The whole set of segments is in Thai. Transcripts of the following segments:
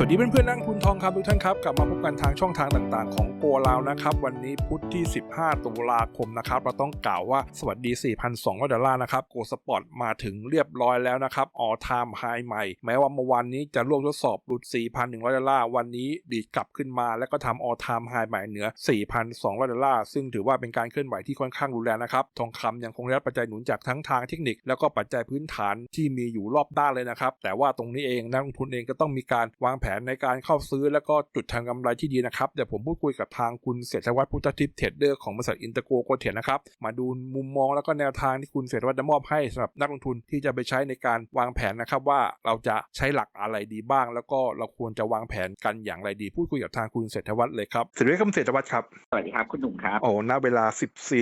สวัสดีเพื่อนๆนักลงทุนทองคำทุกท่านครับกลับมาพบกันทางช่องทางต่างๆ ของโกลาวนะครับ วันนี้พุธที่ 15 ตุลาคมนะครับ เราต้องกล่าวว่าสวัสดี 4,200 ดอลลาร์นะครับโกสปอร์ตมาถึงเรียบร้อยแล้วนะครับออทามไฮใหม่ แม้ว่าเมื่อวานนี้จะร่วมทดสอบหลุด 4,100 ดอลลาร์วันนี้ดีกลับขึ้นมาแล้วก็ทำออทามไฮใหม่เหนือ 4,200 ดอลลาร์ซึ่งถือว่าเป็นการเคลื่อนไหวที่ค่อนข้างรุนแรงนะครับทองคำยังคงได้รับปัจจัยหนุนจากทั้งทางเทคนิค แล้วก็ปัจจัยพื้นฐานที่มีอยู่รอบด้านเลยนะครับแต่ว่าตรงนี้เองนักลงทุนเองก็ต้องมีการวางแผนในการเข้าซื้อแล้วก็จุดทางกำไรที่ดีนะครับเดี๋ยวผมพูดคุยกับทางคุณเศรษฐวัฒน์พุทธทิพย์เทรดเดอร์ของบริษัทอินเตอร์โกโกเทรดนะครับมาดูมุมมองแล้วก็แนวทางที่คุณเศรษฐวัฒน์ได้มอบให้สำหรับนักลงทุนที่จะไปใช้ในการวางแผนนะครับว่าเราจะใช้หลักอะไรดีบ้าง แล้วก็เราควรจะวางแผนกันอย่างไรดี พูดคุยกับทางคุณเศรษฐวัฒน์เลยครับสวัสดีครับเศรษฐวัฒน์ครับสวัสดีครับคุณหนุ่มครับโอ้ณเวลา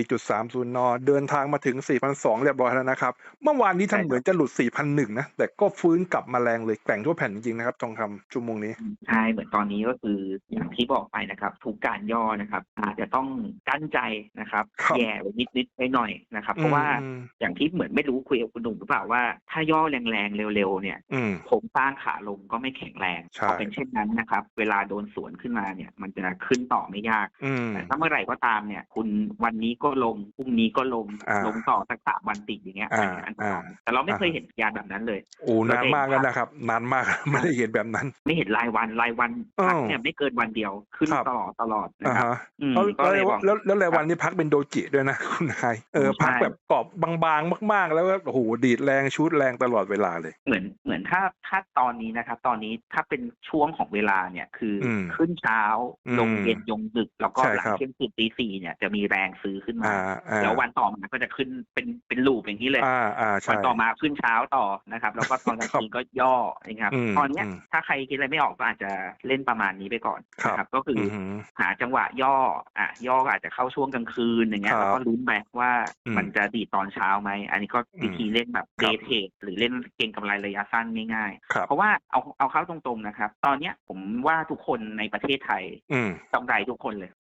14.30นเดินทางมาถึง4,200เรียบร้อยแล้วนะครับเมื่อวานนี้ท่านใช่ครับเหมือนจะหลุด4,100นะแต่ก็ฟื้นกลับมาแรงเลยแกว่งทั่วแผ่นจริงๆนะครับทองคำชั่วโมงนี้ ใช่เหมือนตอนนี้ก็คืออย่างที่บอกไปนะครับ ทุกการย่อนะครับ อาจจะต้องกั้นใจนะครับ ครับแย่ไปนิดนิดๆหน่อยๆนะครับ เพราะว่าอืม อย่างที่เหมือนไม่รู้คุยกับคุณหนุ่มหรือเปล่าว่า ถ้าย่อแรงๆเร็วๆเนี่ยอืม โครงสร้างขาลงก็ไม่แข็งแรงใช่ พอเป็นเช่นนั้นนะครับ เวลาโดนสวนขึ้นมาเนี่ย มันจะขึ้นต่อไม่ยาก อืม แต่ถ้าเมื่อไหร่ก็ตามเนี่ย คุณวันนี้ก็ลงพรุ่งนี้ก็ลงอ่าลงต่อสักสามวันติดอย่างเงี้ยอ่าอันตรายอ่า แต่เราไม่เคยอ่าเห็นสัญญาณแบบนั้นเลย โอ้นานมากแล้วนะครับ นานมาก ไม่ได้เห็นแบบนั้น ไม่เห็นรายวันรายวันอ้าวพักเนี่ยไม่เกินวันเดียวขึ้นครับตลอดตลอดนะอ่าครับฮะอืมแล้วก็เลยแล้วบอกแล้วแล้วรายวันนี้พักเป็นโดจิด้วยนะคุณนายเออใช่พักแบบกรอบบางๆมาก ๆ แล้วก็โอ้โหดีดแรงชุดแรงตลอดเวลาเลย เหมือนเหมือนถ้าถ้าตอนนี้นะครับ ตอนนี้ถ้าเป็นช่วงของเวลาเนี่ยคืออมขึ้นเช้าอืมลงเย็นยงดึก แล้วก็ใช่หลังครับเที่ยงคืนตีสี่เนี่ยจะมีแรงซื้อขึ้นมาอ่าอ่าแล้ววันต่อมาก็จะขึ้นเป็นเป็นลูปอย่างนี้เลยอ่าอ่าวัใช่นต่อมาขึ้นเช้าต่อนะครับ แล้วก็ตอนกลางคืนก็ย่อนะครับอืมตอนเนี้ยอืมถ้าใครคิดอะไรไม่ออกก็อาจจะเล่นประมาณนี้ไปก่อนครับนะครับ ก็คือออือหือหาจังหวะย่ออะย่อก็อาจจะเข้าช่วงกลางคืนอย่างเงี้ยครับแล้วก็ลุ้นไปว่าอืมมันจะดีดตอนเช้าไหมอันนี้ก็วิธีเล่นแบบครัเดบย์เทรดหรือเล่นเก็งกำไรระยะสั้นง่ายครับๆเพราะว่าเอาเอาเข้าตรงๆนะครับ ตอนเนี้ยผมว่าทุกคนในประเทศไทยอืมกำไรทุกคนเลย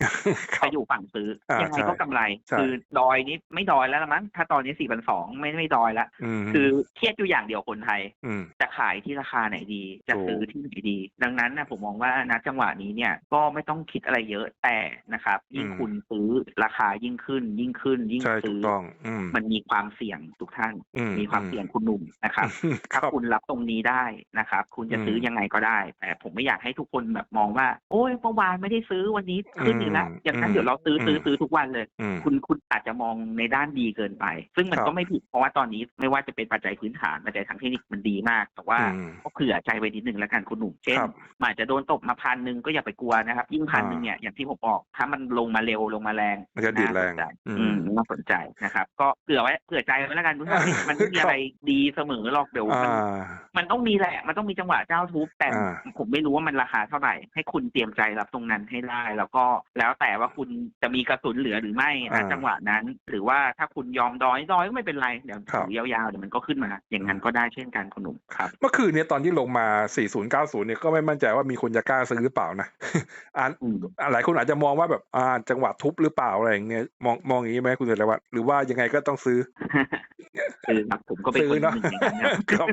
ครัจะบอยู่ฝั่งซื้ออ่ายังไงใช่ก็กำไรใช่คือดอยนี้ไม่ดอยแล้วละมั้งถ้าตอนนี้สี่พันสองไม่ไม่ดอยละอืมคือเครียดอยู่อย่างเดียวคนไทยอืมจะขายที่ราคาไหนดี จะถูกซื้อที่ไหนดีดังนั้นนะผมมองว่าณจังหวะนี้เนี่ยก็ไม่ต้องคิดอะไรเยอะแต่นะครับยิ่งคุณซื้อราคายิ่งขึ้น ยิ่งขึ้น ยิ่งใช่ถูซื้กอต้องอืมมันมีความเสี่ยงทุกท่านอืมมีความเสี่ยงคุณหนุ่มนะครับคถ้ารับคุณรับตรงนี้ได้นะครับ คุณจะอืมซื้อยังไงก็ได้ แต่ผมไม่อยากให้ทุกคนแบบมองว่า โอ้ยเมื่อวานไม่ได้ซื้อวันนี้ขึ้นอีกแล้วอืมอย่างนั้นอืมเดี๋ยวเราซื้อซื้ออืมซื้อทุกวันเลยอืมคุณคุณอาจจะมองในด้านดีเกินไป ซึ่งมันครับก็ไม่ผิดเพราะว่าตอนนี้ไม่ว่าจะเป็นปัจจัยพื้นฐานปัจจัยทางเทคนิคมันดีมาก แต่ว่าอืมก็เผื่อใจไว้นิดนึงแล้วกันคุณหนุ่มเช่นครับมันอาจจะโดนตบมาพันหนึ่งก็อย่าไปกลัวนะครับ ยิ่งพันหนึ่งเนี่ยอย่างที่ผมบอกถ้ามันลงมาเร็วลงมาแรงมันจะดีดแรงน่าสนใจอืมอืมน่าสนใจนะครับ ก็เผื่อไว้เผื่อใจไว้แล้วกันทุกท่านมันไม่มีอะไรดีเสมอหรอกเดี๋ยวอ่มันามันต้องมีแหละ มันต้องมีจังหวะเจ้าทุบแต่อ่าผมไม่รู้ว่ามันราคาเท่าไหร่ ให้คุณเตรียมใจรับตรงนั้นให้ได้แล้วก็แล้วแต่ว่าคุณจะมีกระสุนเหลือหรือไม่นะอ่าจังหวะนั้น หรือว่าถ้าคุณยอมดอยดอยก็ไม่เป็นไรเดี๋ยวครับถือยาวๆเดี๋ยวมันก็ขึ้นมา อย่างนั้นก็ได้เช่นกันคุณหนุ่มครับเมื่อคืนเนี้ตอนที่ลงมา 4090เนี่ยก็ไม่มั่นใจว่ามีคนจะกล้าซื้อหรือเปล่านะอ่านอืมหลายคนอาจจะมองว่าแบบอ่าจังหวะทุบหรือเปล่าอะไรอย่างเงี้ยมองมองอย่างนี้ไหมคุณเสรีวัฒน์หรือว่ายังไงก็ต้องซื้อคือครับผมก็เป็นซื้คอนหเนอะนึ่งในนั้นนะครับ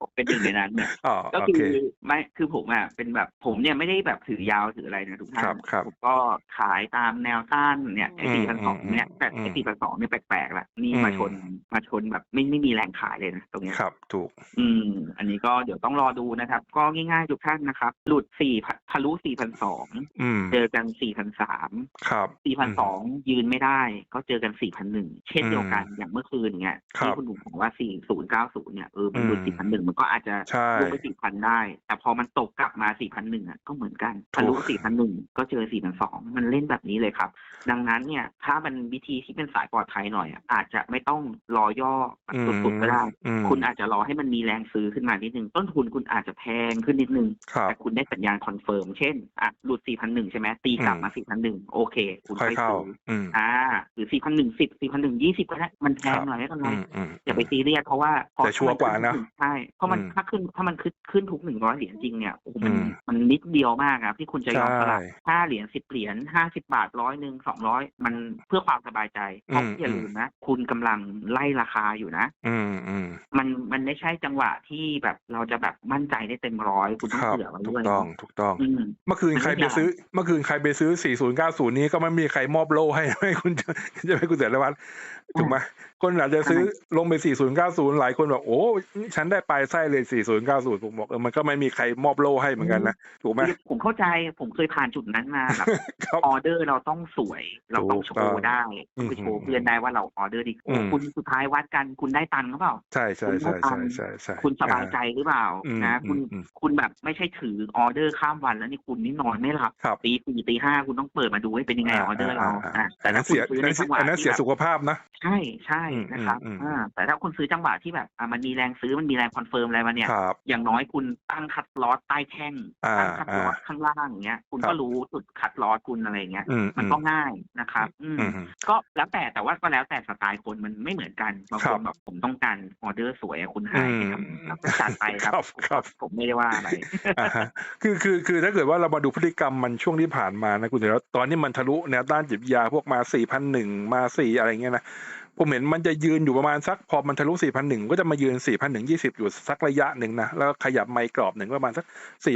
ผมเป็นหนึ่งในนั้นเนี่ยอ๋อก็โอคือเคไม่คือผมอะเป็นแบบผมเนี่ยไม่ได้แบบถือยาวถืออะไรนะทุกท่าครันบครับผมก็ขายตามแนวต้านเนี่ยไอ้อืมสี่พันสองเนี่ยอืมแต่อืมไอ้สี่พันสองเนี่ยแปลกๆละนี่อืมมาชนมาชนแบบไม่ไม่มีแรงขายเลยนะตรงเนี้ยครับ ถูก อืม อันนี้ก็เดี๋ยวต้องรอดูนะครับก็ง่ายๆทุกท่านนะครับ หลุดสี่ทะลุสี่พันสองอืมเจอกันสี่พันสามครับสี่พันสองยืนไม่ได้ ก็เจอกันสี่พันหนึ่งเช่นเดียวกันอย่างเมื่อคืนเนี่ยครับที่คุณหนุ่มบอกว่าสี่ศูนย์เก้าศูนย์เนี่ยเออมันหลุดอืมสี่พันหนึ่งมันก็อาจจะใช่ลงไปสี่พันได้ แต่พอมันตกกลับมาสี่พันหนึ่งอะก็เหมือนกันถูกทะลุสี่พันหนึ่งก็เจอสี่พันสองมันเล่นแบบนี้เลยครับ ดังนั้นเนี่ยถ้ามันวิธีที่เป็นสายปลอดภัยหน่อยอะอาจจะไม่ต้องรอย่อแบบสุดๆก็ได้อืมคุณอาจจะรอให้มันมีแรงซื้อขึ้นมานิดนึงต้นทุนคุณอาจจะแพงขึ้นนิดนึงครับแต่คุณได้สัญญาณคอนเฟิร์มเช่นอะหลุด 4,001 ใช่ไหมตีกลับมา 4,001 โอเค คุณค่อยค่อยเข้าซื้ออืมอ่าหรือ 4,010 4,020 ก็ได้มันแพงหน่อยไม่เป็นไรอืมอืม อย่าไปซีเรียสเพราะว่าพอแต่ชัวร์กว่านะใช่เพราะมันมันถ้าขึ้นถ้ามันขึ้นขึ้นทุกหนึ่งร้อยเหรียญจริงเนี่ยโอ้โหมันอืมมันนิดเดียวมากครับที่คุณจะยอมสละใช่ห้าเหรียญสิบเหรียญห้าสิบาทร้อยหนึ่งสองร้อยมันเพื่อความสบายใจเพราะอืม อย่าลืมนะ คุณกำลังไล่ราคาอยู่นะ อืมอืม มันมันไม่ใช่จังหวะที่แบบเราจะแบบมั่นใจได้เต็มร้อยคุณต้องครับเผื่อไว้ถูด้วกยต้องถูกต้องอืมเมื่อคืนใครไปซื้อ เมื่อคืนใครไปซื้อ 4090 นี้ก็ไม่มีใครมอบโล่ให้ให้คุณจะจะให้คุณเสรีวัฒน์ถูกไหมคนอาจจะซื้อลงไป 4090 หลายคนบอกโอ้ฉันได้ปลายไส้เลย 4090 ผมบอกเออมันก็ไม่มีใครมอบโล่ให้เหมือนกันนะถูกไหมคือผมเข้าใจผมเคยผ่านจุดนั้นมาแบบครับออเดอร์เราต้องสวยเราต้องโชถูกต้องว์ได้ต้องไปโชว์เพื่อนได้ว่าเราออเดอร์ดีอืมคุณสุดท้ายวัดกันคุณได้ตังค์หรือเปล่าใช่ใช่ใช่ใช่ใช่ใช่คุณสบายใจหรือเปล่าอืมนะอืมคุณอืมคุณแบบไม่ใช่ถือออเดอร์ข้ามวันแล้วนี่คุณนี่นอนไม่หลับครับ ตีสี่ตีห้าคุณต้องเปิดมาดูว่าเป็นยังไงออเดอร์เราอ่าอะแต่แต่นั้ถ้านคุณเสียซื้อในจังหวะอันนั้นที่เสียแบบสุขภาพนะ ใช่ใช่อืมนะครับอืมอืม อ่าแต่ถ้าคุณซื้อจังหวะที่แบบอะมันมีแรงซื้อมันมีแรงคอนเฟิร์มอะไรมาเนี่ย ครับ อย่างน้อยคุณตั้งคัดลอสใต้แท่งอ่าตั้งคัดลอสอ่าข้างล่างอย่างเงี้ย คุณครับก็รู้จุดคัดลอสคุณอะไรอย่างเงี้ย อืมมันอืมก็ง่ายนะครับ อืม อืม ก็แล้วแต่แต่ว่าก็แล้วแต่สไตล์คนมันไม่เหมือนกันบางครัคบนแบบผมต้องการออเดอร์สวยอะคุณหายอืมครับก็จัดไปครับครับครับ ผมไม่ได้ว่าอะไรคือคือคือถ้าเกิดว่าเรามาดูพฤติกรรมมันช่วงที่ผ่านมานะคุณเดี๋ยวตอนนี้มันทะลุแนวต้านจิบยาพวกมาสี่พันหนึ่งมาสี่อะไรเงี้ยนะ ผมเห็นมันจะยืนอยู่ประมาณสักพอมันทะลุ 4,001 ก็จะมายืน 4,120 อยู่สักระยะหนึ่งนะ แล้วขยับไมค์กรอบหนึ่งประมาณสัก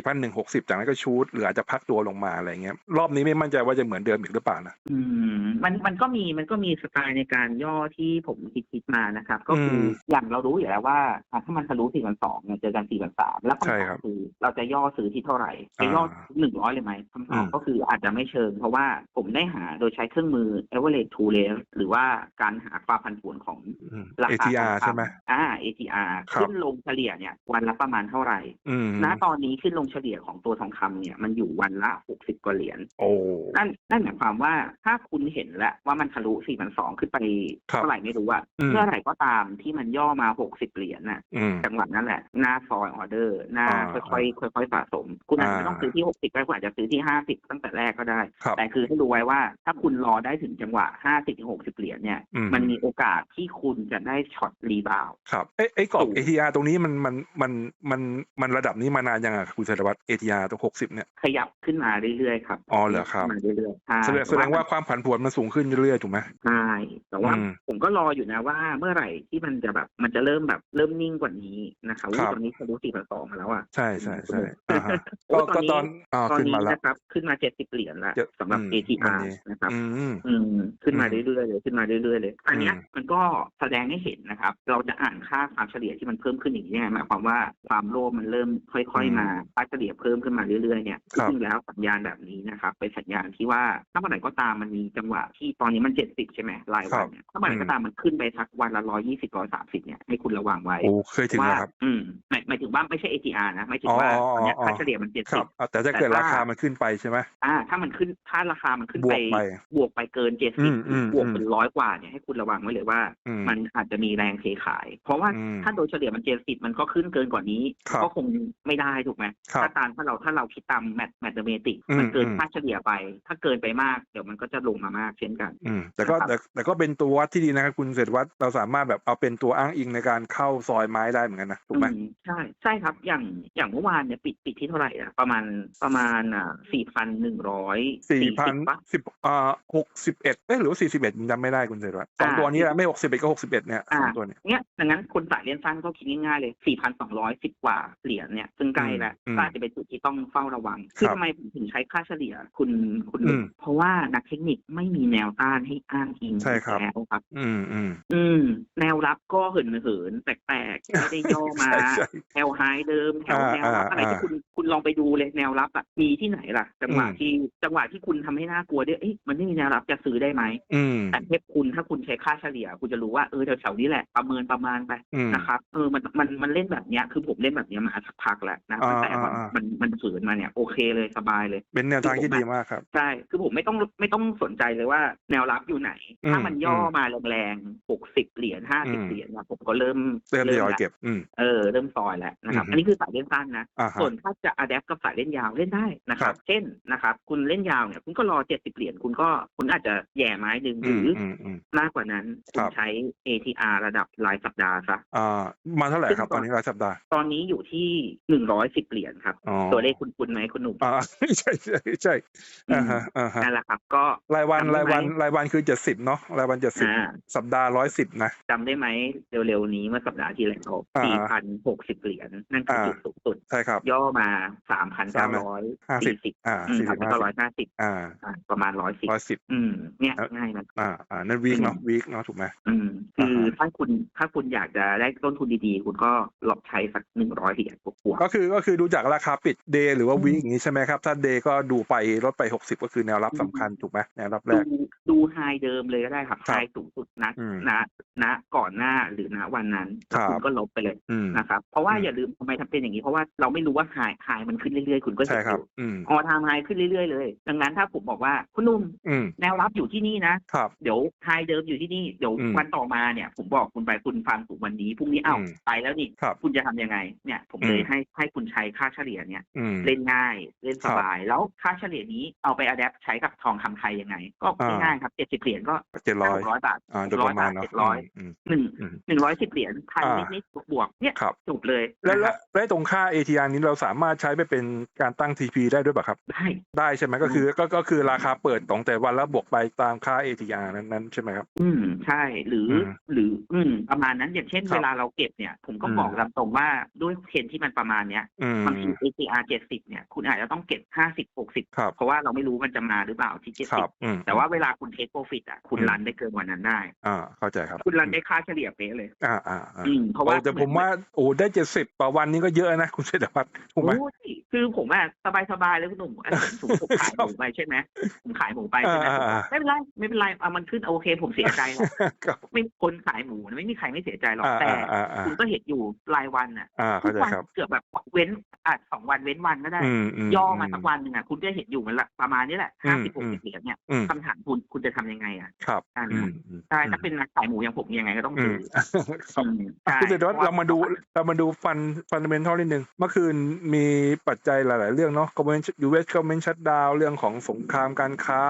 4,160 จากนั้นก็ชูดหรืออาจจะพักตัวลงมาอะไรเงี้ย รอบนี้ไม่มั่นใจว่าจะเหมือนเดิมอีกหรือเปล่านะอืมมันมันก็มีมันก็มีสไตล์ในการย่อที่ผมคิดคิดมานะครับ ก็คืออมอย่างเรารู้อยู่แล้วว่าอะถ้ามันทะลุสี่พันสองเนี่ยเจอกันสี่พันสามแล้วใช่คำครัถามบคือเราจะย่อซื้อที่เท่าไหร่จะย่ออ่าหนึ่งร้อยเลยไหมคำตอบอืมก็คืออาจจะไม่เชิง เพราะว่าผมได้หาโดยใช้เครื่องมือ average two level หรือว่าการหาความผันผวนของอืมราคา ATR ทองคำใช่ไหมอ่า ATR ครับขึ้นลงเฉลี่ยเนี่ยวันละประมาณเท่าไหร่อืมณตอนนี้ขึ้นลงเฉลี่ยของตัวทองคำเนี่ยมันอยู่วันละหกสิบกว่าเหรียญโอ้นั่นนั่นหมายความว่าถ้าคุณเห็นแล้วว่ามันทะลุ4,200ขึ้นไปครับเท่าไหร่ไม่รู้อะอืมเมื่อไหร่ก็ตามที่มันย่อมา60เหรียญน่ะอืมจังหวะนั้นแหละหน้าซอยออเดอร์หน้าอ่าค่อยๆค่อยๆสะสม คุณอาจจะอ่าไม่ต้องซื้อที่60ก็คุณอาจจะซื้อที่50ตั้งแต่แรกก็ได้ครับแต่คือให้รู้ไว้ว่าถ้าคุณรอได้ถึงจังหวะ50ถึง60เหรียญเนี่ยอืมมันมีโอกาสที่คุณจะได้ช็อตรีบาวด์ครับเอ้ไอ้กรอบสูง ATR ตรงนี้มันมันมันมันมันระดับนี้มานานยังอะคุณเสรีวัฒน์ ATR ตรง60เนี่ยขยับขึ้นมาเรื่อยๆครับอ๋อเหรอครับขึ้นมาเรื่อยๆใช่แสดงแสดงว่าความผันผวนมันสูงขึ้นเรื่อยๆถูกไหมใช่แต่ว่าอืมผมก็รออยู่นะว่าเมื่อไหร่ที่มันจะแบบมันจะเริ่มแบบเริ่มนิ่งกว่านี้นะครับครับตอนนี้ทะลุสี่พันสองมาแล้วอะใช่ใช่ใช่โอ้อ่าฮะโอ้ก็ก็ตอนอ่าตอนขึ้นนี้มาแล้วนะครับขึ้นมาเจ็ดสิบเหรียญแล้วเจ็ดสำหรับอืม ATR วันนี้นะครับอืมอืมขึ้นมาอืมเรื่อยๆเลยขึ้นมาเรื่อยๆเลยอันเนี้ยอืมมันก็แสดงให้เห็นนะครับ เราจะอ่านค่าความเฉลี่ยที่มันเพิ่มขึ้นอย่างนี้ยหมายความว่าความโลภมันเริ่มค่อย ๆ มาค่าเฉลี่ยเพิ่มขึ้นมาเรื่อยๆเนี่ยครับจริงๆแล้วสัญญาณแบบนี้นะครับเป็นสัญญาณที่ว่าถ้าเมื่อไหร่ก็ตามมันมีจังหวะที่ตอนนี้มันเจ็ดสิบใช่ไหมรายวันเนี่ยถ้าเมื่อไหร่ก็ตามมันขึ้นไปสักวันละร้อยยี่สิบร้อยสามสิบเนี่ยให้คุณระวังไว้โอ้เคยถึงว่าแล้วครับอืมหมายหมายถึงว่าไม่ใช่ ATR นะหมายถึงว่าอ๋ออ๋อตอนเนี้ยอ๋อค่าเฉลี่ยมันเจ็ดครัสิบบอะแต่ถ้าเกิดแต่ราถ้าคามันขึ้นไปใช่ไหมอ่าถ้ามันขึ้นถ้าราคามันขึ้นบวไปกไปบวกไปเกินเจ็ดอืสิบมอืมบวกอืมเป็นร้อยกว่าเนี่ยให้คุณระวังไว้เลยว่าอืมมันอาจจะมีแรงเทขาย เพราะว่าอืมถ้าโดยเฉลี่ยมันเจ็ดสิบมันก็ขึ้นเกินกว่านี้ครับก็คงไม่ได้ถูกไหมครับถ้าตามถ้าเราถ้าเราคิดตามแมทแมทเมติกอืมมันเกินอืมค่าเฉลี่ยไป ถ้าเกินไปมากเดี๋ยวมันก็จะลงมามากเช่นกันอืมแต่ก็นะครับแต่แต่ก็เป็นตัววัดที่ดีนะครับคุณเศรษฐวัฒน์เราสามารถแบบเอาเป็นตัวอ้างอิงในการเข้าซอยไม้ได้เหมือนกันนะถูกไหมอืมใช่ใช่ครับอย่างอย่างเมื่อวานเนี่ยปิดปิดที่เท่าไหร่อะประมาณประมาณอ่าสี่พันหนึ่งร้อยสี่พันปะสิบอ่าหกสิบเอ็ดเอ้ยหรือว่าสี่สิบเอ็ดจำไม่ได้คุณเศรษฐวัฒน์สองอ่าตัวนี้แหละไม่หกสิบเอ็ดก็หกสิบเอ็ดเนี่ยสอ่าองตัวเนี่ยเนี่ยดังนั้นคนสายเล่นสั้นก็คิดง่ายๆเลย4,210กว่าเหรียญเนี่ยซึ่งใกล้แล้วอืมก็อาจจะเป็นจุดที่ต้องเฝ้าระวังคือครับทำไมผมถึงใช้ค่าเฉลี่ยคุณคุณอืมเพราะว่านักเทคนิคไม่มีแนวต้านให้อ้างอิงใช่ครับแล้วครับ อืมอืมอืมแนวรับก็เหินเหินๆแปลกๆไม่ได้ย่อมาใช่ใช่แนวไฮเดิมแถวอ่าแนวรับอ่าอะไรที่อ่าคุณคุณลองไปดูเลยแนวรับอะมีที่ไหนล่ะ จังหวะอืมที่จังหวะที่คุณทำให้น่ากลัวด้วยเอ๊ะมันไม่มีแนวรับจะซื้อได้ไหมอืมแต่เทปคุณถ้าคุณใช้ค่าเฉลี่ยคุณจะรู้ว่าเออแถวๆนี้แหละประเมินประมาณไปอืมนะครับเออมันมันมันเล่นแบบเนี้ยคือผมเล่นแบบเนี้ยมาสักพักแล้วนะอ่าตั้งแต่มันอ่าอ่ามันมันฝืนมาเนี่ยโอเคเลยสบายเลย เป็นแนวทางที่ดีมากครับใช่คือผมไม่ต้องไม่ต้องสนใจเลยว่าแนวรับอยู่ไหนอืมถ้ามันย่ออมมาแรงๆหกสิบเหรียญห้าอืสิบมเหรียญเนี่ยผมก็เริ่มเริ่มทยอยละเก็บอืมเออเริ่มซอยแล้วนะครับอืมอันนี้คือสายเล่นสั้นนะอ่าฮะส่วนถ้าจะอัดแอปกับสายเล่นยาวเล่นได้นะครัครับบเช่นนะครับคุณเล่นยาวเนี่ยคุณก็รอเจ็ดสิบเหรียญคุณก็คุณอาจจะแย่ไม้หนึ่งหอืรืมอออืมอืมมากกว่านั้นนั้นคุคณรับ ใช้ ATR ระดับรายสัปดาห์ซะ อ่า มาเท่าไหร่ครับซึ่งตอนนี้รายสัปดาห์ ตอนนี้อยู่ที่หนึ่งร้อยสิบเหรียญครับ อ๋อ ตัวเลขคุณคุณไหมคุณหนุ่มอ่า ใช่ใช่ใช่อ่าฮะอ่าฮะนั่นแหละครับ ก็ รายวันจำได้รายวันไหมรายวันคือเจ็ดสิบเนาะรายวันเจ็ดสิบอ่าสัปดาห์ร้อยสิบนะ จำได้ไหมเร็วๆนี้เมื่อสัปดาห์ที่แล้วอ่าสี่พันหกสิบเหรียญนั่นคือจุดอ่าสูงสุด ใช่ครับ ย่อมาสามพันเก้าร้อยห้าสิบสี่สิบอ่าอืมสี่สาสิมบพันห้าเก้าสิร้อบยห้าสิบอ่าอ่าประมาณร้อยสิบร้อยสิบ อืมเนี่ยครับง่ายนะ อ่าอ่านั่นวีคเนาะอืมวีคเนาะถูกไหมอืมคืออ่าฮะถ้าคุณถ้าคุณอยากจะได้ต้นทุนดีๆ คุณก็ลองใช้สักหนึ่งร้อยเหรียญบวกก็คือก็คือดูจากราคาปิดเดย์หรือว่าอืมวีคอย่างนี้ใช่ไหมครับ ถ้าเดย์ก็ดูไปลดไปหกสิบก็คือแนวรับสำคัญถูกไหมแนวรับๆแรดูกดูไฮเดิมเลยก็ได้ครับครัไฮบสูงสุดนะอืมนะณก่อนหน้าหรือณวันนั้นแล้วครับคุณก็ลบไปเลยอืมนะครับเพราะว่าอืมอย่าลืมทำไมทำเป็นอย่างนี้ เพราะว่าเราไม่รู้ว่าไฮไฮมันขึ้นเรื่อยๆ คุณก็เห็ใช่นคอรับยู่อืมออทามไฮขึ้นเรื่อยๆเลย ดังนั้นถ้าผมบอกว่าคุณหนุ่มอืมแนวรับอยู่ที่นี่นะครับเดี๋ยวไฮเดิมอยู่ที่นี่เดี๋ยวอืมวันต่อมาเนี่ย ผมบอกคุณไปคุณฟังถูกวันนี้พรุ่งนี้เอ้าอืมไปแล้วนี่ครับคุณจะทำยังไง เนี่ย ผมเลยอืม ให้ให้คุณใช้ค่าเฉลี่ยเนี่ย อืม เล่นง่ายเล่นคสรับบาย แล้วค่าเฉลี่ยนี้เอาไปอัดแอปใช้กับทองคำไทยยังไง ก็อ่า ง่ายๆครับเจ็ดสิบเหรียญก็เจ็ดร้อยร้อยบาท อ่าโดยประมาณเนาะเจ็ดร้อย อืม หนึ่งอืมหนึ่งร้อยสิบเหรียญพันอ่านิดๆบวกๆเนี่ยครับ จบเลยแล้วนะคแล้รัวบแล้วตรงค่า ATR นี้เราสามารถใช้ไปเป็นการตั้ง TP ได้ด้วยป่ะครับ ได้ได้ใช่ไหมก็คือก็ก็คือราคาเปิดของแต่วันแล้วบวกไปตามค่า ATR นั้นๆใช่ไหมครับ อืมใช่ หรืออมหรือ อืม ประมาณนั้นอย่างเช่นครับ เวลาเราเก็บเนี่ย ผมก็อืมบอกตามตรงว่าด้วยเทรนที่มันประมาณเนี้ยอืม บางที ATR เจ็ดสิบเนี่ย คุณอาจจะต้องเก็บห้าสิบหกสิบครับ เพราะว่าเราไม่รู้มันจะมาหรือเปล่าที่เจ็ดครัสิบบอืมแต่ว่าเวลาคุณเทคโปรฟิตอะคุณอืมรันได้เกินกว่านั้นได้ อ่า เข้าใจครับคุณรันได้ค่าเฉลี่ยเป๊ะเลย อ่าอ่าอ่าอืม เพราะว่า โอ้แต่ผมว่า โอ้ได้เจ็ดสิบต่อวันนี้ก็เยอะนะคุณเศรษฐวัฒน์ถูกไหม โอ้ยคือผมอะสบายสบายๆเลยคุณหนุ่มอันผมผมขายหมูไปใช่ไหมผมขายหมูไปใช่ไหมอ่าอ่าอ่า ไม่เป็นไรไม่เป็นไรเอามันขึ้นโอเค ผมเสียใจหรอกครับไม่คนขายหมูนะไม่มีใครไม่เสียใจหรอกอ่าแต่อ่าอ่าคุณก็เห็นอยู่รายวันอะอ่าทุเข้ากใจวันครับเกือบแบบเว้นอะสองวันเว้นวันก็ได้อืมอืมย่อมาสักวันหนึ่งอะคุณก็เห็นอยู่มันละประมาณนี้แหละอืห้ามสิบหกอืมสิบเหรียญเนี่ยอืมคำถามคุณคุณจะทำยังไงอะครับอ่าอืมอืมใช่ถ้าเป็นนักขายหมูอย่างผมยังไงก็ต้องอืซื้มอครับอืมใช่คุณเศรษฐวัฒน์เรามาดูเรามาดูฟันฟันเดเมนทัลนิดนึงเมื่อคืนมีปัจจัยหลาย ๆ เรื่องเนาะ government US government shutdown เรื่องของสงครามการค้า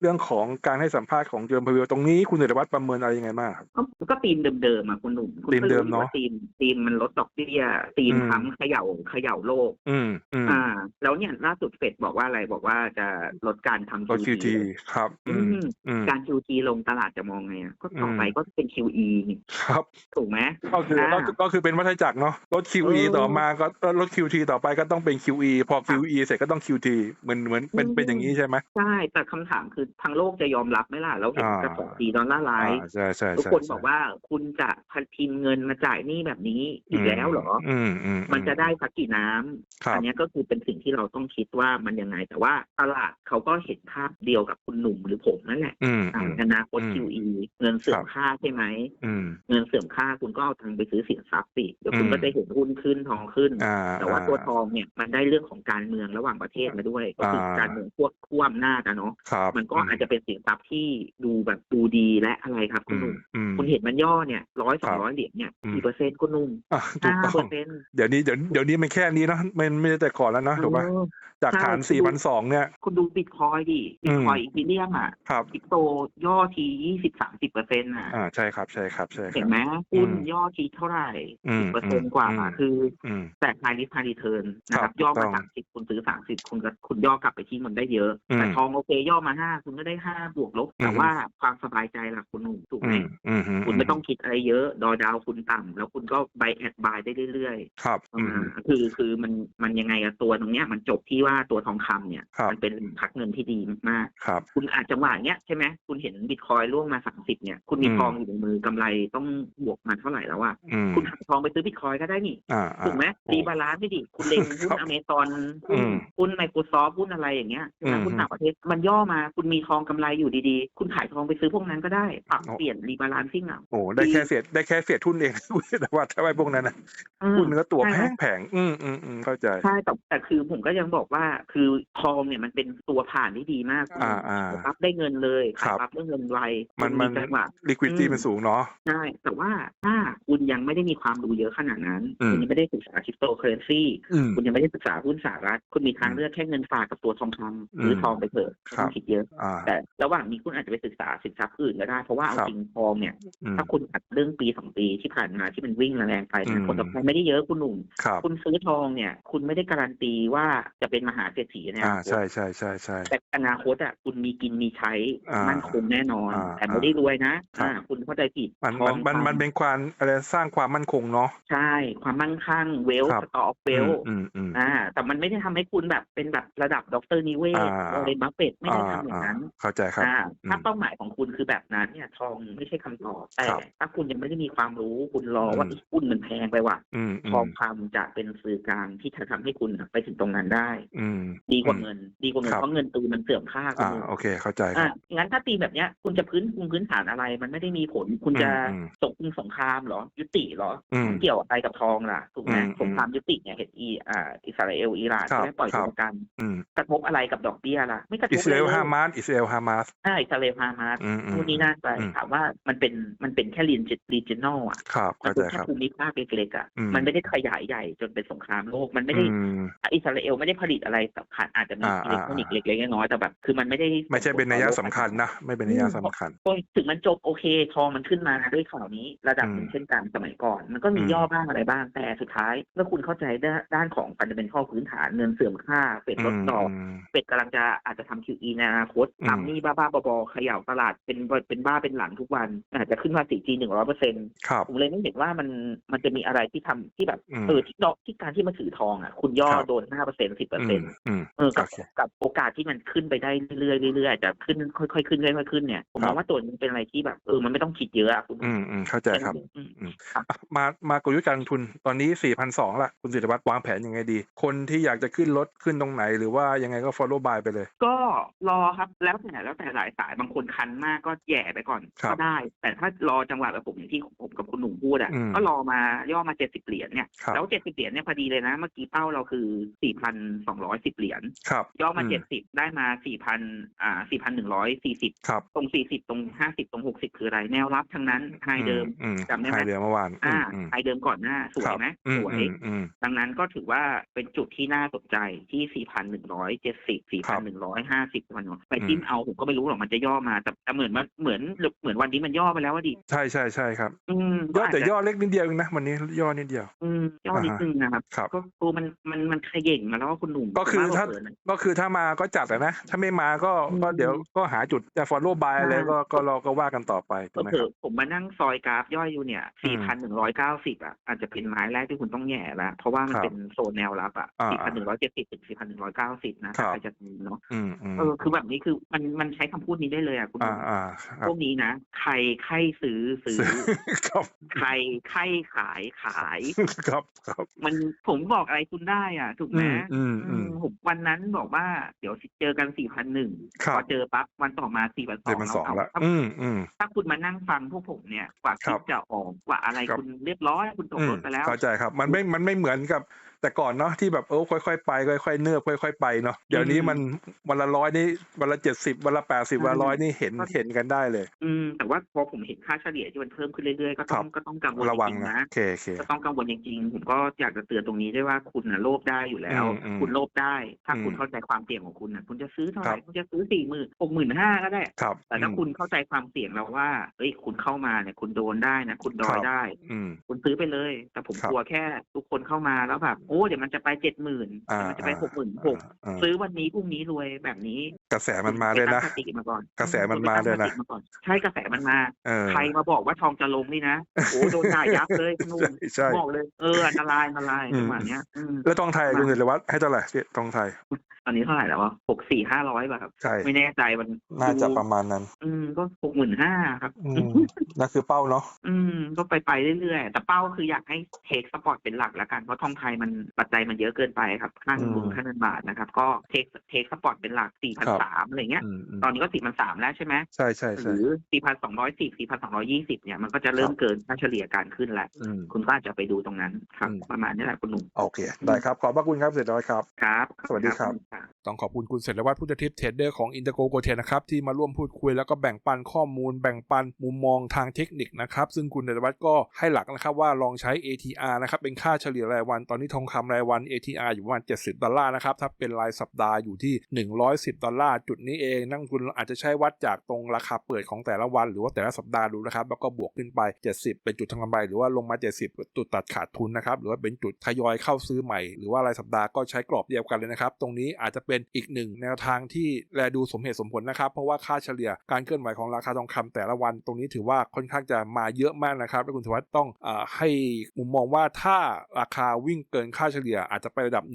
เรื่องของการให้สัมภาษณ์ของเจอร์มพาเวลตรงนี้คุณเศรษฐวัฒน์ประเมินอะไรยังไงบ้างครับ ก็ก็ตีมเดิมๆอะคุณหนุ่มคุณธีมก็เดิรู้มอยู่เนอะว่าตีมตีมมันลดดอกเบี้ยตีมอืมทำเขย่าเขย่าโลก อืมอืมอ่า แล้วเนี่ยล่าสุดเฟดบอกว่าอะไรบอกว่าจะลดการทำ ตัว QT ครับ อืมอืมอืม การ QT ลงตลาดจะมองไงอะก็ต่ออมไปก็เป็น QE นี่ครับ ถูกไหม ก็คืออ่าก็ก็คือเป็นวัฏจักรเนาะลด QE เออต่อมาก็ลด QT ต่อไปก็ต้องเป็น QE พอครับ QE เสร็จก็ต้อง QT เหมือนเหมือนเป็นอืม เป็นอย่างนี้ใช่ไหม ใช่ แต่คำถามคือทางโลกจะยอมรับไหมล่ะเราเห็นอ่า กระแสตีดอลลาร์ไลอ่าน์ใช่ใช่ทุกใช่คนใช่บอกว่าคุณจะพันทิมเงินมาจ่ายหนี้แบบนี้อีกแล้วเหรอ อืมอืมมันจะได้สักกี่น้ำครับอัเนี้ยก็คือเป็นสิ่งที่เราต้องคิดว่ามันยังไง แต่ว่าตลาดเขาก็เห็นภาพเดียวกับคุณหนุ่มหรือผมนั่นแหละอืมอ่าอืม อนาคต อืม QE เงินเสื่อครัมบค่าใช่ไหม อืม เงินเสื่อมค่าคุณก็เอาตังค์ไปซื้อสินทรัพย์สิเดี๋ยวคุณอืม ก็จะเห็นหุ้นขึ้นทองขึ้น อ่าแต่ว่าตัวทองเนี่ยมันได้เรื่องของการเมืองระหว่างประเทศมาด้วย ก็คืออาการเมืองพวกขั้วอำนาจอะเนาะครับมันก็อาจจะเป็นสินทรัพย์ที่ดูแบบดูดีและอะไรครับคุอืณหมนุ่มอืม คุณเห็นมันย่อเนี่ยร้อยสคอรังบร้อยเหรียญเนี่ยอืม กี่เปอร์เซ็นต์คุณหนุ่มอะถูกห้าต้อเปองร์เซ็นต์เดี๋ยวนี้เดี๋ยวเดี๋ยวนี้มันแค่นี้เนาะมันไม่ได้แต่ก่อนแล้วเนาะถูกป่ะจากฐานใช่สี่พันสองเนี่ย คุณดูบิตคอยดิบิตคอยอีทีเรียมอะครับคริปโตย่อทียี่สิบสามสิบเปอร์เซ็นต์อะอ่าใช่ครับใช่ครับใช่คเห็รันบไหมหุ้นอืมย่อทีเท่าไหร่อืมสิบเปอร์เซ็นต์กว่าอืมคืออืมแต่ high risk high return นะคครัรับบย่อถูมากต้องสามสิบคุณซื้อสามสิบคุณก็คุณย่อกลับไปที่มันได้เยอะอืมแต่ทองโอเคย่อมาห้าคุณก็ได้ห้าบวกลบแต่อืมว่าความสบายใจล่ะคุณหนุ่มถูกไหอืมมอืมอืมคุณไม่ต้องคิดอะไรเยอะ ดอดาวคุณต่ำแล้วคุณก็บายแอดบายได้เรื่อยครับๆอืมอ่าคือคือมันมันยังไงอะตัวตรงเนี้ยมันจบที่ว่าตัวทองคำเนี่ยครับมันเป็นพักเงินที่ดีมากครับๆคุณอาจจังหวะเนี้ยใช่ไหมคุณเห็นบิตคอยร่วงมาสามสิบเนี่ยคุณมีอืมทองอยู่ในมือกำไรต้องบวกมาเท่าไหร่แล้วอะอืมคุณขายทองไปซื้อบิตคอยก็ได้นี่อ่าอ่าถูกไหมโอ้รีบาลานซ์ไม่ดิคุณเล็งหุ้นอเมซอนหุ้นอืมหุ้นไมโครซอฟหุ้นอะไรอย่างเงี้ยอืมนะหุ้นต่างประเทศมันย่อมาคุณมีทองกำไรอยู่ดีๆ คุณขายทองไปซื้อพวกนั้นก็ได้ปรับโอ้เปลี่ยนรีบาลานซิ่งอะโอ้ได้แค่เศษได้แค่เศษทุนเองคุณแต่ว่าถ้าไปพวกนั้นนะอืมหุ้นก็ตัวใช่แพไหมงแพงอืมอืมอืมเข้าใจใช่แต่แต่คือผมก็ยังบอกว่าคือทองเนี่ยมันเป็นตัวผ่านที่ดีมากอ่าอ่ารับได้เงินเลยครัขายบ ปั๊บได้เงินไวมันมันจังหวะ liquidity อืม มันสูงเนาะ ใช่แต่ว่าถ้าคุณยังไม่ได้มีความรู้เยอะขนาดนั้น อืม คุณยังไม่ได้ศึกษาคริปโตเคอเรนซีอืม คุณยังไม่ได้ศึกษาหุ้นสหรัฐ คุณมีทางเลือกแค่เงินฝากกับตัวทองคำหรือมทองไปเถอะไม่ครัต้อบงคิดเยอะ อ่า แต่ระหว่างนี้คุณอาจจะไปศึกษาสินทรัพย์อื่นก็ได้ เพราะว่าะว่าเอาครับ จริงทองเนี่ย อืม ถ้าคุณตัดเรื่องปีสองปีที่ผ่านมาที่มันวิ่งแรงๆไปอืนะม ผลตอบแทนไม่ได้เยอะคุณหนุ่ม ครับ คุณซื้อทองเนี่ย คุณไม่ได้การันตีว่าจะเป็นมหาเศรษฐีในออ่านาคตใช่ใช่ใช่ใช่ แต่อนาคตอะคุณมีกินมีใช้อ่ามั่มั่นคงแน่นอน อ่าแต่ไม่ได้รวยนะครับ อ่าคุณเข้าใจผิดมันทมัอนงมันมันเป็นความอะไรสร้างความมั่นคงเนาะ ใช่ความมั่งคั่งเวลครับ สตออฟเวลอืมอืม อ่า แต่มันไม่ได้ทำให้คุณแบบเป็นแบบระดับดรนิเวศอ่าโอเรนบัฟเฟตไม่ได้ทำอย่างนั้น เข้าใจครับ อ่าถ้าอืมเป้าหมายของคุณคือแบบนั้นเนี่ยทองไม่ใช่คำตอบแต่ครับถ้าคุณยังไม่ได้มีความรู้คุณรอว่าอืม อีกหุ้นมันแพงไปว่ะอืมอืทองมคำจะเป็นสื่อกลางที่จะทำให้คุณไปถึงตรงนั้นได้อืมดีกว่าอืมเงิน ดีกว่าเงินครับเพราะเงินตูนมันเสื่อมค่าคุณอ่าดูโอเค เข้าใจคอะรับงั้นถ้าตีแบบเนี้ย คุณจะพื้นคุณพื้นฐานอะไร มันไม่ได้มีผล คุณจะอืมสงครามสงครามเหรอ ยุติเหรออืมเกี่ยวอะไรกับทองล่ะถูกไหมอืมสงครามยุติเนี่ยเห็นอีอ่าอิสราเอลอิหร่านครับใช่ไหมปล่อยครัตับวกันอืมกระทบอะไรกับดอกเบี้ยล่ะไม่กระทอิบสราเอลยฮามาสอิสราเอลฮามาสใช่อิสราเอลฮามาสอืมอืมนู่นนี่นั่นไปอืมถามว่ามันเป็นมันเป็นแค่รีนรีจินอลอะครับมันเข้าเป็ใจนแค่ครับภูมิภาคเล็กๆอะอืมมันไม่ได้ขยายใหญ่จนเป็นสงครามโลกมันไม่ได้อืมอิสราเอลไม่ได้ผลิตอะไรสำคัญอาจจะมีอ่าอิเล็กทรอนิกส์เล็กๆน้อยๆแต่แบบ คือมันไม่ได้ไม่ใช่เป็นนัยสำคัญนะไม่เป็นนัยสำคัญถึงมันจบโอเคทองมันขึ้นมาด้วยข่าวนี้ระดับหนึ่อืงมเช่นกันสมัยก่อน มันก็มีอืมย่อบ้างอะไรบ้างแต่สุดท้ายเมื่อคุณเข้าใจด้านด้านของฟันเดเมนทัลพื้นฐานเงินเสื่อมค่าเฟดลดดอกอืมเฟดกำลังจะอาจจะทำ QE ในอนาคตอืมทำนี่บ้าๆบอๆเขย่าตลาดเป็นเป็นบ้าเป็นหลังทุกวันอาจจะขึ้นมา 4G หนึ่งร้อยเปอร์เซ็นต์ครับผมเลยไม่เห็นว่ามันมันจะมีอะไรที่ทำที่แบบอืมเออที่ดอกที่การที่มาถือทองอะคุณย่อครับโดนห้าเปอร์เซ็นต์สิบเปอร์อืเซ็นมต์อืมเออกับโอเคกับโอกาสที่มันขึ้นไปได้เรื่อยๆเรื่อยๆอาจจะขึ้นค่อยๆขึ้นค่อยๆขึ้นเนี่ยผมครัมอบงว่าตัวนี้เป็นอะไรที่แบบเออมันไม่ต้องคิดเยอะอะคุณอืมอืมเข้าใจครับอืมอืมอะมามากลยุทธ์การลงทุนตอนนี้4,200ละคุณสิทธิวัฒน์วางแผนยังไงดี คนที่อยากจะขึ้นรถขึ้นตรงไหน หรือว่ายังไงก็ follow by ไปเลย ก็รอครับแล้วแต่แล้วแต่หลายสายบางคนคันมากก็แย่ไปก่อนครับก็ได้ แต่ถ้ารอจังหวะแบบผมอย่างที่ผมกับคุณหนุ่มพูดอะอืมก็รอมาย่อมาเจ็ดสิบเหรียญเนี่ยครับแล้วเจ็ดสิบเหรียญเนี่ยพอดีเลยนะ เมื่อกี้เป้าเราคือสี่พันสองร้อยสิบเหรียญครับย่อมาอืเจ็ดสิบได้มาสี่พันอ่าสี่พันหนึ่งร้อยสี่สิบครับตรงสี่สิบตรงห้าสิบตรงหกสิบคืออะไรแนวรับทั้งนั้นไฮเดิมอืมจำได้ไหมไฮเดิมเมื่อวานอ่าอืมไฮเดิมก่อนหน้าสวครัยบไหมอืมสวยอืมอืมดังนั้นก็ถือว่าเป็นจุดที่น่าสนใจที่4,170 4,150ไปจิ้มเอาผมก็ไม่รู้หรอกมันจะย่อมาแต่แต่เหมือนมันเหมือนเหมือนวันนี้มันย่อไปแล้วว่าดิใช่ใช่ใช่ครับอืมย่อแต่ก็าจจะย่อเล็กนิดเดียวเองนะวันนี้ย่อนิดเดียวอืมย่อนิดนึงนะครับครับก็ตัวมันมันมันเขย่งมาแล้วว่าคุณหนุ่มก็คือผมว่ถ้าเผลๆนะก็คือถ้ามาก็จัดอะนะ ถ้าไม่มาก็อืมก็เดี๋ยวก็หาจุดจะ follow by อะไรใช่ก็ก็รอก็ว่ากันต่อไปถูกไหมเผลครัอบๆผมมานั่งซอยกราฟย่อยอยู่เนี่ยอืม4,190อะอาจจะเป็นไม้แรกที่คุณต้องแหย่แล้วเพราะว่ามันครับเป็นโซนแนวรับอะอ่า4,170ถึง4,190นะครัถ้าบใครจะซื้อเนาะอืมอืมเออคือแบบนี้คือมันมันใช้คำพูดนี้ได้เลยอะคุณหอ่านุ่มอ่าครัพบวกนี้นะ ใครใครซื้อซื้อครับใครใครขายขายครับครับมันผมบอกอะไรคุณได้อะถูกไหมอืมอืมอืมอืมผมวันนั้นบอกว่าเดี๋ยวเจอกันสี่พันหนึ่งครับพอเจอปั๊บวันต่อมาสี่พันสอเดือนงมันสองเอาแล้วถ้าอืมอืม ถ้าคุณมานั่งฟังพวกผมเนี่ยกว่าคครัลิบปจะออกกว่าอะไรครับ คุณเรียบร้อย คุณตกอืรมถไปแล้ว เข้าใจครับ มันไม่มันไม่เหมือนกับ แต่ก่อนเนาะที่แบบเออค่อยๆไปค่อยๆเนิบค่อยๆไปเนาะเดี๋ยวนี้มันวันละร้อยนี่วันละเจ็ดสิบวันละแปดสิบวันละร้อยนี่เห็นเห็นกันได้เลย อืมแต่ว่าพอผมเห็นค่าเฉลี่ยที่มันเพิ่มขึ้นเรื่อยๆก็ต้องครับก็ต้องกังวลระวังจริงๆนะนะโอเคโอเคก็ต้องกังวลจริงๆผมก็อยากจะเตือนตรงนี้ด้วยว่าคุณนะโลภได้อยู่แล้วอืมอืมคุณโลภได้ ถ้าคุณอืมเข้าใจความเสี่ยงของคุณนะคุณจะซื้อเท่าไหครัร่บคุณจะซื้อสี่หมื่นหกหมื่นห้าก็ได้ครับแต่ถ้าอืมคุณเข้าใจความเสี่ยงแล้วว่าเอ้ยคุณเข้ามาเนี่ยคุณโดนได้นะคุณดอคยรับได้อืมคุณซื้อไปเลย แต่ผมครับกลัวแค่ทุก คนเข้ามาแล้วแบบโอ้เดี๋ยวมันจะไปเจ็ดหมื่นอ่ามันจะไปอ่าหกหมื่นหกอ่าซื้อวันนี้พรุ่งนี้รวยแบบนี้ กระแสมันมาด้วยนะคุณไปตั้งสติมาก่อนกระแสมันมาด้วยนะคุณไปตั้งสติมาก่อนใช่กระแสมันมา เออ ใครมาบอกว่าทองจะลงนี่นะโอ้โดนด่ายับเลยคุณหนุ่มใช่ใช่ บอกเลยเอออันตรายอันตรายอืมจังหวะเนี้ยอืมแล้วทองไทยคุณสิริวัฒน์ให้เท่าไหร่พี่ทองไทย ตอนนี้เท่าไหร่แล้ววะหกสี่ห้าร้อยป่ะครับ ใช่ ไม่แน่ใจมันน่าจะดูประมาณนั้น อืมก็หกหมื่นห้าครับ อืมนั่นคือเป้าเนาะ อืมก็ไปไปเรื่อยๆ แต่เป้าคืออยากให้เทคสปอร์ตเป็นหลักแล้วกันเพราะทองไทยมันปัจจัยมันเยอะเกินไปครับค่าเงินบุญอืมค่าเงินบาทนะครับ ก็เทคเทคสปอร์ตเป็นหลักสี่พันสามอะไรเงี้ยอืมอืมตอนนี้ก็สี่พันสามแล้วใช่ไหมใช่ใช่หใช่รือสี่พันสองร้อยสี่สี่พันสองร้อยี่สิบเนี่ยมันก็จะเริ่มครับเกินค่าเฉลี่ยการขึ้นแล้วอืมคุณก็อาจจะไปดูตรงนั้นครับอืมประมาณนี้แหละคุณหนุ่มโอเค ได้ครับ ขอบพระคุณครับเสร็จแล้วครับครับ สวัสดีครับครับต้องขอบคุณคุณเสรวัตรพุทธทิพย์เทรดเดอร์ของอินเตอร์โกโกเทนะครับที่มาร่วมพูดคุยแล้วก็แบ่งปันข้อมูล แบ่งปันมุมมองทางเทคนิคนะครับซึ่งคุณเสรวัตรก็ให้หลักนะครับว่าลองใช้ ATR นะครับเป็นค่าเฉลี่ยรายวัน ตอนนี้ทองคำรายวัน ATR อยู่ประมาณ70 ดอลลาร์นะครับถ้าเป็นรายสัปดาห์อยู่ที่ 110 ดอลลาร์จุดนี้เองนักลงทุนอาจจะใช้วัดจากตรงราคาเปิดของแต่ละวัน หรือว่าแต่ละสัปดาห์ดูนะครับ แล้วก็บวกขึ้นไป 70 เป็นจุดทางกำไรหรือว่าลงมา 70 จุดตัดขาดทุนนะครับ หรือว่าเป็นจุดทยอยเข้าซื้อใหม่ หรือว่ารายสัปดาห์ก็ใช้กรอบเดียวกันเลยนะครับ ตรงนี้อาจจะเป็นอีกหนึ่งแนวทางที่แลดูสมเหตุสมผลนะครับ เพราะว่าค่าเฉลี่ยการเคลื่อนไหวของราคาทองคำแต่ละวัน ตรงนี้ถือว่าค่อนข้างจะมาเยอะมากนะครับและคุณธวัฒน์ต้องอให้มุมมองว่าถ้าราคาวิ่งเกินค่าเฉลี่ยอาจจะไประดับ 100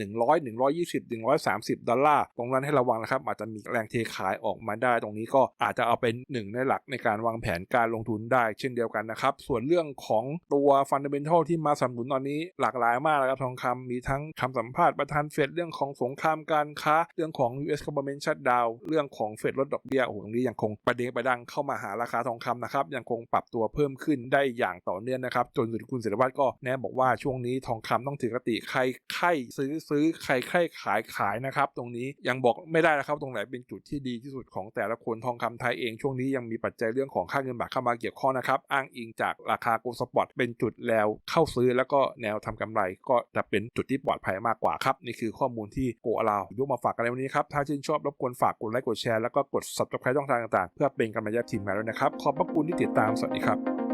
120 130 ดอลลาร์ตรงนั้นให้ระวังนะครับอาจจะมีแรงเทขายออกมาได้ ตรงนี้ก็อาจจะเอาเป็นหนึ่งในหลักในการวางแผนการลงทุนได้เช่นเดียวกันนะครับ ส่วนเรื่องของตัวฟันเดเมนทัลที่มาสนับสนุนตอนนี้หลากหลายมากนะครับทองคำมีทั้งคำสัมภาษณ์ประธานเฟดเรื่องของสงครามการค้า เรื่องของ US government shutdown เรื่องของเฟดลดดอกเบี้ยโอ้โหตรงนี้ยังคงประเดงประดังเข้ามาหาราคาทองคำนะครับยังคงปรับตัวเพิ่มขึ้นได้อย่างต่อเนื่องนะครับจนสุดคุณศิรวัตรก็แนะบอกว่าช่วงนี้ทองคำต้องถือกติใครใครซื้อซื้อใครใครขายขายนะครับ ตรงนี้ยังบอกไม่ได้นะครับตรงไหนเป็นจุดที่ดีที่สุดของแต่ละคนทองคำไทยเองช่วงนี้ยังมีปัจจัยเรื่องของค่าเงินบาทเข้ามาเกี่ยวข้องนะครับ อ้างอิงจากราคาโกลด์สปอร์ตเป็นจุดแล้วเข้าซื้อแล้วก็แนวทำกำไรก็จะเป็นจุดที่ปลอดภัยมากกว่าครับ นี่คือข้อมูลที่โกอาลาวยกมาฝากกันในวันนี้ครับถ้าชื่นชอบรบกวนฝากกดไลค์กดแชร์แล้วก็กด subscribe ช่องทางต่างๆ เพื่อเป็นกำลังใจทีมงานด้วยนะครับขอบพระคุณที่ติดตามสวัสดีครับ